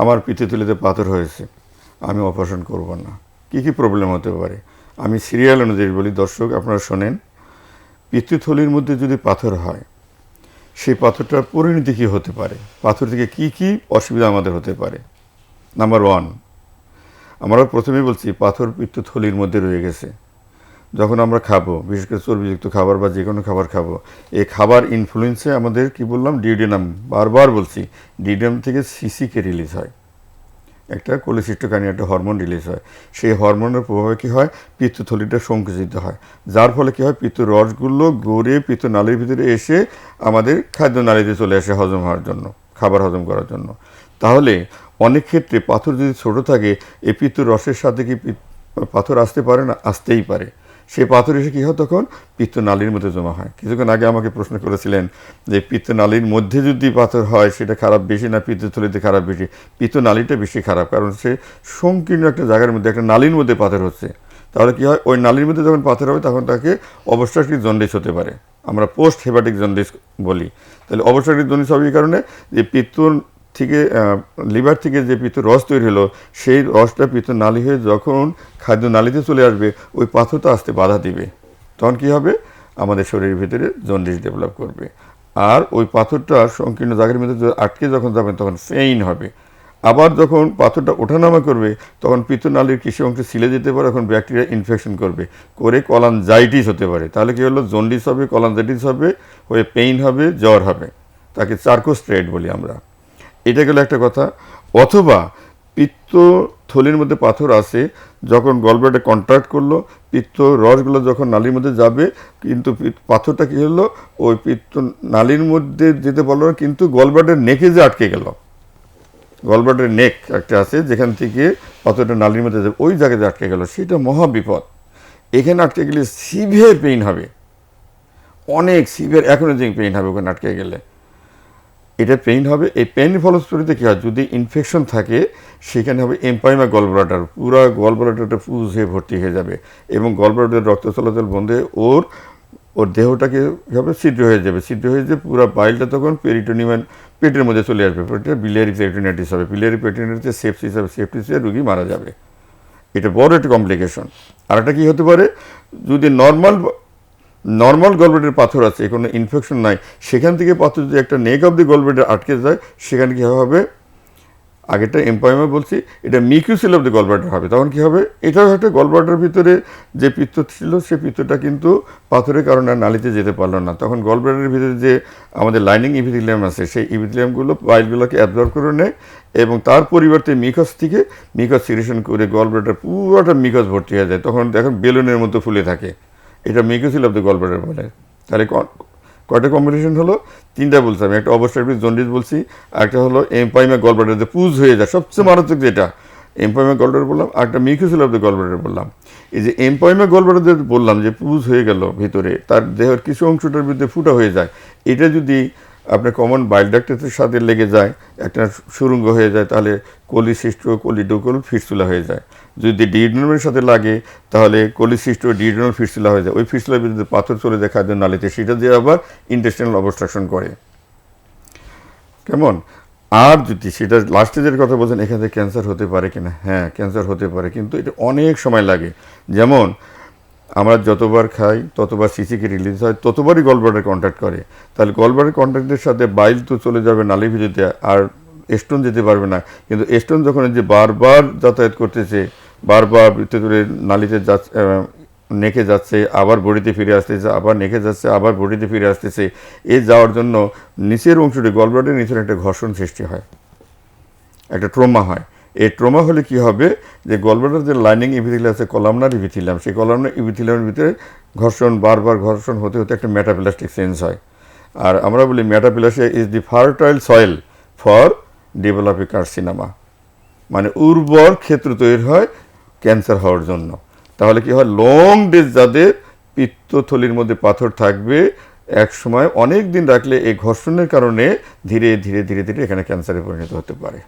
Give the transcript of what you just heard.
আমার পিত্তথলিতে পাথর হয়েছে, আমি অপারেশন করব না। কি কি প্রবলেম হতে পারে? আমি সিরিয়াল অনুযায়ী বলি, দর্শক, আপনারা শোনেন, পিতৃথলির মধ্যে যদি পাথর হয়, সেই পাথরটার পরিণতি কী হতে পারে? পাথর থেকে কি কি অসুবিধা আমাদের হতে পারে? নাম্বার ওয়ান আমরা প্রথমেই বলছি, পাথর পিত্তথলির মধ্যে রয়ে গেছে। যখন আমরা খাব, বিশেষ করে চর্বিযুক্ত খাবার বা যে কোনো খাবার খাব এই খাবার ইনফ্লুয়েন্সে আমাদের কি বললাম? ডিউডেনাম বারবার বলছি ডিউডেনাম থেকে সিসিকে রিলিজ হয়। একটা কোলেসিস্টোকানি একটা হরমোন রিলিজ হয়। সেই হরমোনের প্রভাবে কী হয়? পিত্তথলিটা সংকুচিত হয়। যার ফলে কী হয়? পিত্ত রসগুলো গড়ে পিত্ত নালীর ভিতরে এসে আমাদের খাদ্য নালীতে চলে আসে হজম হওয়ার জন্য, খাবার হজম করার জন্য। তাহলে অনেক ক্ষেত্রে পাথর যদি ছোট থাকে এই পিত্ত রসের সাথে কি পাথর আসতে পারে না? আসতেই পারে। সেই পাথর এসে কী হয় তখন? পিত্ত নালীর মধ্যে জমা হয়। কিছুক্ষণ আগে আমাকে প্রশ্ন করেছিলেন যে পিত্ত নালীর মধ্যে যদি পাথর হয়, সেটা খারাপ বেশি না পিত্তথলিতে খারাপ বেশি? পিত্ত নালীটা বেশি খারাপ, কারণ সে সংকীর্ণ একটা জায়গার মধ্যে, একটা নালীর মধ্যে পাথর হচ্ছে। তাহলে কী হয়? ওই নালীর মধ্যে যখন পাথর হবে, তখন তাকে অবস্ট্রাকটিভ জন্ডিস হতে পারে। আমরা পোস্ট হেপাটিক জন্ডিস বলি। তাহলে অবস্ট্রাকটিভ জন্ডিস হবে এই কারণে যে পিত্ত থেকে লিভার থেকে যে পিত্ত রস তৈরি হলো, সেই রসটা পিত্ত নালী হয়ে যখন খাদ্য নালীতে চলে আসবে, ওই পাথরটা আসতে বাধা দিবে। তখন কি হবে? আমাদের শরীরের ভিতরে জন্ডিস ডেভেলপ করবে। আর ওই পাথরটা সংকীর্ণ জায়গার মধ্যে য- আটকে যখন যাবেন তখন ফেইন হবে। আবার যখন পাথরটা ওঠানামা করবে, তখন পিত্তনালীর কিছু অংশ সিলে যেতে পারে, এখন ব্যাকটেরিয়া ইনফেকশন করবে। করে কলানজাইটিস হতে পারে। তাহলে কী হলো? জন্ডিস হবে কলানজাইটিস হবে, হয়ে পেইন হবে, জ্বর হবে। তাকে চার্কোস্ট্রেট বলি আমরা। এটা গেল একটা কথা। অথবা পিত্ত থলির মধ্যে পাথর আছে, যখন গলব্লাডে কন্ট্রাক্ট করল, পিত্ত রসগুলো যখন নালীর মধ্যে যাবে, কিন্তু পাথরটা কী হলো? ওই পিত্ত নালীর মধ্যে যেতে পারল না, কিন্তু গলব্লাডের নেকে যে আটকে গেল। গলব্লাডের নেক একটা আছে, যেখান থেকে পাথরটা নালীর মধ্যে যাবে, ওই জায়গায় যে আটকে গেল, সেটা মহা বিপদ। এখানে আটকে গেলে সিভিয়ার পেইন হবে। অনেক সিভিয়ার এখনও পেইন হবে ওখানে আটকে গেলে। এটা পেইন হবে। এই পেইন ফলশ্রুতিতে কী হয়? যদি ইনফেকশন থাকে, সেখানে হবে এম্পাইমা গলব্লাডার পুরো গলব্লাডারটা পুজ হয়ে ভর্তি হয়ে যাবে এবং গলব্লাডারের রক্ত চলাচল বন্ধে ওর ওর দেহটাকে হবে? ছিদ্র হয়ে যাবে। ছিদ্র হয়ে যে পুরো বাইলটা তখন পেরিটোনিয়াম পেটের মধ্যে চলে আসবে। বিলিয়ারি পেরিটোনাইটিস হবে। বিলিয়ারি পেরিটোনাইটিসে সেপসিস হবে। সেপসিসে রুগী মারা যাবে। এটা বড় একটা কমপ্লিকেশন আর একটা কী হতে পারে? যদি নর্মাল নর্মাল গলব্লেডের পাথর আছে কোনো ইনফেকশন নাই। সেখান থেকে পাথর যদি একটা নেক অফ দি গলব্লেডার আটকে যায়, সেখানে কী হবে? আগেরটা এম্পয়েমা বলছি, এটা মিকিউসিল অফ দি গলব্লাডার হবে। তখন কী হবে? এটাও একটা গলব্লাডার ভিতরে যে পিত্ত ছিল, সে পিত্তটা কিন্তু পাথরের কারণে নালিতে যেতে পারল না। তখন গলব্লাডারের ভিতরে যে আমাদের লাইনিং ইভিথিলিয়াম আছে, সেই ইভিথিলিয়ামগুলো বাইলগুলোকে অ্যাবজর্ব করে নেয় এবং তার পরিবর্তে মিকস থেকে মিকস সিরেশন করে গলব্লাডার পুরোটা মিকস ভর্তি হয়ে যায়। তখন দেখেন বেলুনের মতো ফুলে থাকে। এটা মিকোসিল অফ দ্য গলব্লাডার বলে। তাহলে কয়টা কম্বিনেশন হলো? তিনটা বলছি আমি। একটা অবস্ট্রাকটিভ জন্ডিস বলছি একটা হলো এম্পাইমা গলব্লাডার যে পুজ হয়ে যায়, সবচেয়ে মারাত্মক যেটা। এম্পাইমা গলব্লাডার বললাম, আর একটা মিকোসিল অফ দ্য গলব্লাডার বললাম। এই যে এম্পাইমা গলব্লাডার বললাম, যে পুজ হয়ে গেল ভিতরে, তার দেহের কিছু অংশটার বিরুদ্ধে ফুটা হয়ে যায়। এটা যদি আপনার কমন বাইল ডাক্তারের সাথে লেগে যায়, একটা সুরঙ্গ হয়ে যায়, তাহলে কলিসিস্ট কলিডোকল ফিস্টুলা হয়ে যায়। যদি ডিডনোমের সাথে লাগে, তাহলে কলিসিস্ট ডিডনোল ফিস্টুলা হয়ে যায়। ওই ফিস্টুলার ভিতরে পাথর চলে যায় নালিতে। সেটা দিয়ে আবার ইন্টেস্টাইনাল অবস্ট্রাকশন করে। কেমন? আর যদি সেটা লাস্ট স্টেজের কথা বলছেন, এখান থেকে ক্যান্সার হতে পারে কিনা? হ্যাঁ ক্যান্সার হতে পারে, কিন্তু এটা অনেক সময় লাগে। যেমন আমরা যতবার খাই, ততবার সিসিকে রিলিজ হয়, ততবারই গলব্লাডার কন্ট্যাক্ট করে। তাহলে গলব্লাডার কন্ট্যাক্টের সাথে বাইল তো চলে যাবে নালী ভিতরে আর স্টোন যেতে পারবে না। কিন্তু স্টোন যখন যে বারবার যাতায়াত করতেছে, বারবার ভিতরে নালিতে যাচ্ছে নেকে যাচ্ছে, আবার বডিতে ফিরে আসতেছে, আবার নেকে যাচ্ছে, আবার বডিতে ফিরে আসতেছে, এ যাওয়ার জন্য নিচের অংশটি গলব্লাডের নিচের একটা ঘর্ষণ সৃষ্টি হয়। একটা ট্রমা হয়। এই ট্রমা হলে কি হবে? যে গলব্লাডার যে লাইনিং ইভিথিলিয়াম আছে, কলামনার ইভিথিলিয়াম সেই কলামনার ইভিথিলিয়ামের ভিতরে ঘর্ষণ, বারবার ঘর্ষণ হতে হতে একটা মেটাপ্লাস্টিক চেঞ্জ হয়। আর আমরা বলি metaplastic is the fertile soil for developing carcinoma মানে উর্বর ক্ষেত্র তৈরি হয় ক্যান্সার হওয়ার জন্য। তাহলে কি হয়? লং ডেজ যাদের পিত্তথলির মধ্যে পাথর থাকবে, এক সময় অনেক দিন রাখলে এই ঘর্ষণের কারণে ধীরে ধীরে ধীরে ধীরে এখানে ক্যান্সারে পরিণত হতে পারে।